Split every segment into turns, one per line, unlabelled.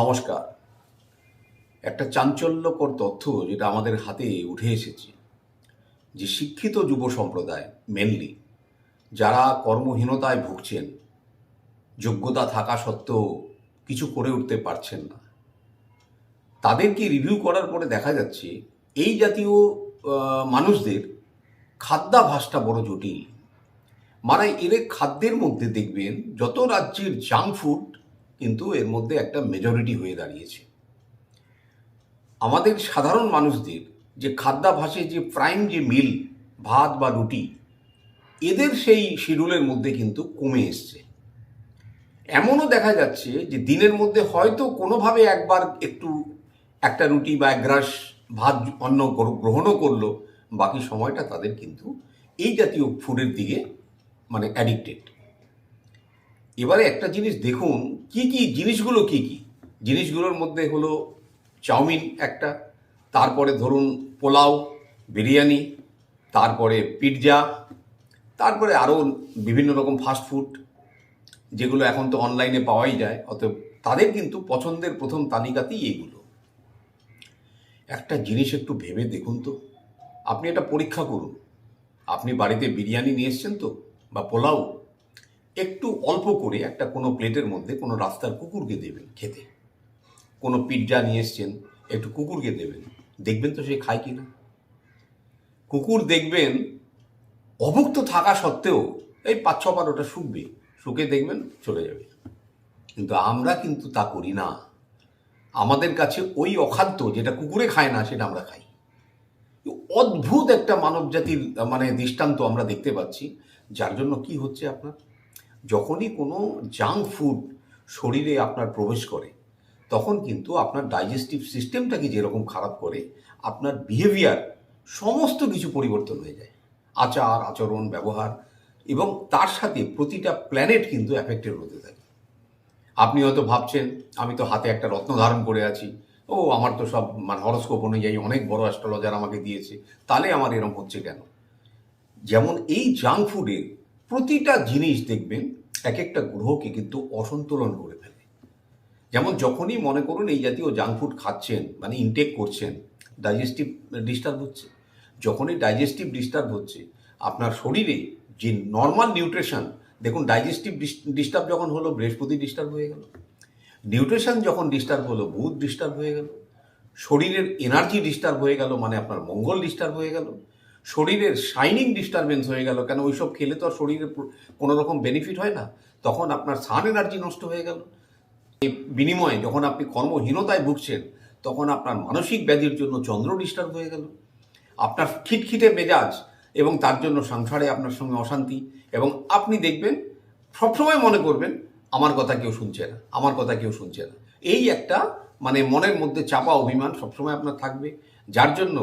নমস্কার। একটা চাঞ্চল্যকর তথ্য যেটা আমাদের হাতে উঠে এসেছে, যে শিক্ষিত যুব সম্প্রদায় মেনলি যারা কর্মহীনতায় ভুগছেন, যোগ্যতা থাকা সত্ত্বেও কিছু করে উঠতে পারছেন না। তাদেরকে রিভিউ করার পরে দেখা যাচ্ছে, এই জাতীয় মানুষদের খাদ্যাভাসটা বড় জটিল। মানে এদের খাদ্যের মধ্যে দেখবেন, যত রাজ্যের জাঙ্ক ফুড কিন্তু এর মধ্যে একটা মেজরিটি হয়ে দাঁড়িয়েছে। আমাদের সাধারণ মানুষদের যে খাদ্যাভাসে যে প্রাইম যে মিল ভাত বা রুটি, এদের সেই শিডিউলের মধ্যে কিন্তু কমে এসছে। এমনও দেখা যাচ্ছে যে দিনের মধ্যে হয়তো কোনোভাবে একবার একটু একটা রুটি বা এক গ্রাস ভাত অন্ন গ্র- গ্রহণও করল, বাকি সময়টা তাদের কিন্তু এই জাতীয় ফুডের দিকে মানে অ্যাডিক্টেড এবারে একটা জিনিস দেখুন, কি কি জিনিসগুলো কি কি? জিনিসগুলোর মধ্যে হলো চাউমিন একটা, তারপরে ধরুন পোলাও, বিরিয়ানি, তারপরে পিৎজা, তারপরে আরও বিভিন্ন রকম ফাস্ট ফুড যেগুলো এখন তো অনলাইনে পাওয়াই যায়, অতএব তাদের কিন্তু পছন্দের প্রথম তালিকাতেই এগুলো। একটা জিনিস একটু ভেবে দেখুন তো, আপনি এটা পরীক্ষা করুন। আপনি বাড়িতে বিরিয়ানি নিয়ে এসছেন তো, বা পোলাও একটু অল্প করে একটা কোনো প্লেটের মধ্যে কোনো রাস্তার কুকুরকে দেবেন খেতে। কোনো পিৎজা নিয়ে এসছেন, একটু কুকুরকে দেবেন। দেখবেন তো সে খায় কি না কুকুর দেখবেন অভুক্ত থাকা সত্ত্বেও এই পাঁচ, ছ বার ওটা শুকবে, শুকে দেখবেন চলে যাবে। কিন্তু আমরা কিন্তু তা করি না। আমাদের কাছে ওই অখাদ্য যেটা কুকুরে খায় না, সেটা আমরা খাই। অদ্ভুত একটা মানব জাতির মানে দৃষ্টান্ত আমরা দেখতে পাচ্ছি। যার জন্য কি হচ্ছে আপনার? যখনই কোনো জাঙ্ক ফুড শরীরে আপনার প্রবেশ করে, তখন কিন্তু আপনার ডাইজেস্টিভ সিস্টেমটাকে যেরকম খারাপ করে, আপনার বিহেভিয়ার সমস্ত কিছু পরিবর্তন হয়ে যায়। আচার, আচরণ, ব্যবহার এবং তার সাথে প্রতিটা প্ল্যানেট কিন্তু অ্যাফেক্টেড হতে থাকে। আপনি হয়তো ভাবছেন, আমি তো হাতে একটা রত্ন ধারণ করে আছি, ও আমার তো সব মানে হরস্কোপ অনুযায়ী অনেক বড় অ্যাস্ট্রোলজার আমাকে দিয়েছে, তাহলে আমার এরকম হচ্ছে কেন? যেমন এই জাঙ্ক ফুডের প্রতিটা জিনিস দেখবেন এক একটা গ্রহকে কিন্তু অসন্তুলন করে ফেলে। যেমন যখনই মনে করুন এই জাতীয় জাঙ্ক ফুড খাচ্ছেন মানে ইনটেক করছেন ডাইজেস্টিভ ডিস্টার্ব হচ্ছে। যখনই ডাইজেস্টিভ ডিস্টার্ব হচ্ছে, আপনার শরীরে যে নর্মাল নিউট্রিশন দেখুন ডাইজেস্টিভ ডিস্টার্ব যখন হলো, বৃহস্পতি ডিস্টার্ব হয়ে গেল। নিউট্রিশন যখন ডিস্টার্ব হলো, বুধ ডিস্টার্ব হয়ে গেল। শরীরের এনার্জি ডিস্টার্ব হয়ে গেল মানে আপনার মঙ্গল ডিস্টার্ব হয়ে গেল। শরীরের শাইনিং ডিস্টারবেন্স হয়ে গেল। কেন ওইসব খেলে তো আর শরীরে কোনো রকম বেনিফিট হয় না? তখন আপনার সান এনার্জি নষ্ট হয়ে গেল। বিনিময়ে যখন আপনি কর্মহীনতায় ভুগছেন, তখন আপনার মানসিক ব্যাধির জন্য চন্দ্র ডিস্টার্ব হয়ে গেল। আপনার খিটখিটে মেজাজ এবং তার জন্য সংসারে আপনার সঙ্গে অশান্তি এবং আপনি দেখবেন, সবসময় মনে করবেন, আমার কথা কেউ শুনছে না, আমার কথা কেউ শুনছে না। এই একটা মানে মনের মধ্যে চাপা অভিমান সবসময় আপনার থাকবে। যার জন্য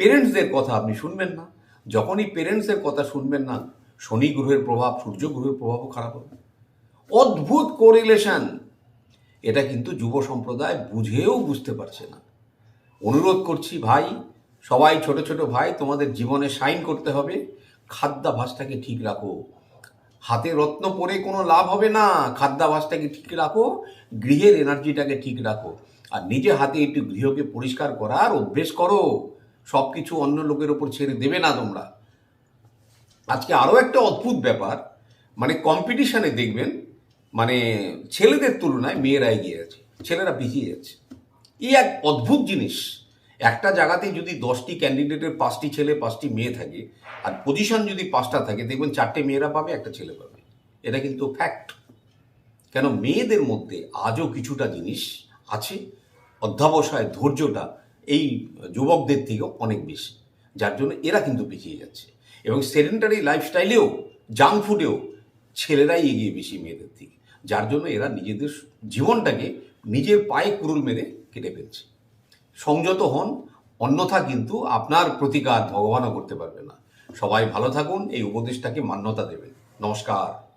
পেরেন্টসদের কথা আপনি শুনবেন না। যখনই পেরেন্টসদের কথা শুনবেন না, শনি গ্রহের প্রভাব, সূর্য গ্রহের প্রভাবও খারাপ হবে। অদ্ভুত কোরিলেশন এটা কিন্তু যুব সম্প্রদায় বুঝেও বুঝতে পারছে না। অনুরোধ করছি ভাই, সবাই ছোট ছোট ভাই, তোমাদের জীবনে সাইন করতে হবে। খাদ্যাভাসটাকে ঠিক রাখো। হাতে রত্ন পরে কোনো লাভ হবে না। খাদ্যাভাসটাকে ঠিক রাখো। গৃহের এনার্জিটাকে ঠিক রাখো। আর নিজে হাতে একটু গৃহকে পরিষ্কার করার অভ্যেস করো। সব কিছু অন্য লোকের ওপর ছেড়ে দেবে না তোমরা। আজকে আরও একটা অদ্ভুত ব্যাপার মানে কম্পিটিশানে দেখবেন মানে ছেলেদের তুলনায় মেয়েরা এগিয়ে আছে, ছেলেরা পিছিয়ে যাচ্ছে। এই এক অদ্ভুত জিনিস। একটা জায়গাতে যদি দশটি ক্যান্ডিডেটের পাঁচটি ছেলে, পাঁচটি মেয়ে থাকে, আর পজিশন যদি পাঁচটা থাকে, দেখবেন চারটে মেয়েরা পাবে, একটা ছেলে পাবে। এটা কিন্তু ফ্যাক্ট কেন? মেয়েদের মধ্যে আজও কিছুটা জিনিস আছে, অধ্যাবসায় ধৈর্যটা এই যুবকদের থেকে অনেক বেশি, যার জন্য এরা কিন্তু পিছিয়ে যাচ্ছে। এবং সেডেন্টারি লাইফস্টাইলেও, জাঙ্ক ফুডেও ছেলেরাই এগিয়ে বেশি মেয়েদের থেকে যার জন্য এরা নিজেদের জীবনটাকে নিজের পায়ে কুরুল মেরে কেটে ফেলছে। সংযত হন, অন্যথা কিন্তু আপনার প্রতিকার ভগবানও করতে পারবে না। সবাই ভালো থাকুন, এই উপদেশটাকে মান্যতা দেবেন। নমস্কার।